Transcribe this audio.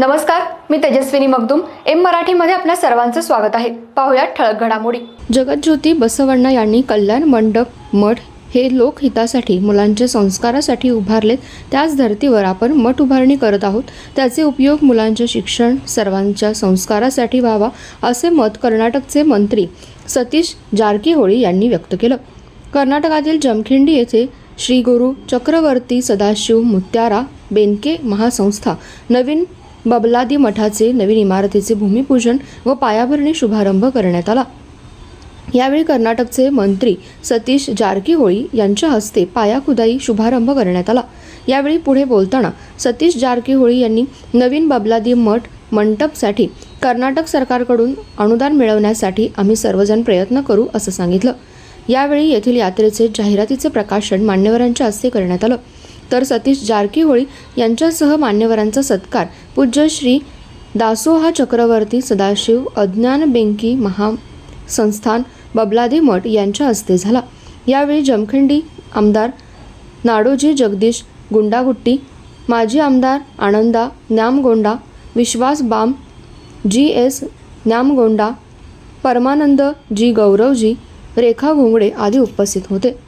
नमस्कार मी तेजस्विनी मगदुम. एम मराठीमध्ये आपल्या सर्वांचं स्वागत आहे. पाहुयात ठळक घडामोडी. जगज्योती बसवण्णा यांनी कल्याण मंडप मठ हे लोकहितासाठी मुलांच्या संस्कारासाठी उभारलेत. त्याच धर्तीवर आपण मठ उभारणी करत आहोत. त्याचे उपयोग मुलांचे शिक्षण सर्वांच्या संस्कारासाठी व्हावा असे मत कर्नाटकचे मंत्री सतीश जारकीहोळी यांनी व्यक्त केलं. कर्नाटकातील जमखिंडी येथे श्री गुरु चक्रवर्ती सदाशिव मुत्यारा बेनके महासंस्था नवीन बबलादी मठाचे नवीन इमारतीचे भूमिपूजन व पायाभरणी शुभारंभ करण्यात आला. यावेळी कर्नाटकचे मंत्री सतीश जारकीहोळी यांच्या हस्ते पायाखुदाई शुभारंभ करण्यात आला. यावेळी पुढे बोलताना सतीश जारकीहोळी यांनी नवीन बबलादी मठ मंडपसाठी कर्नाटक सरकारकडून अनुदान मिळवण्यासाठी आम्ही सर्वजण प्रयत्न करू असं सांगितलं. यावेळी येथील यात्रेचे जाहिरातीचे प्रकाशन मान्यवरांच्या हस्ते करण्यात आलं. तर सतीश जारकीहोळी यांच्यासह मान्यवरांचा सत्कार. पूज्य श्री दासोहा चक्रवर्ती सदाशिव अज्ञान बेंकी महा संस्थान बबलादी मठ यांच्या हस्ते झाला. यावेळी जमखंडी आमदार नाडोजी जगदीश गुंडागुट्टी माजी आमदार आनंदा न्यामगोंडा विश्वास बाम जी एस न्यामगोंडा परमानंद जी गौरवजी रेखा घोंगडे आदी उपस्थित होते.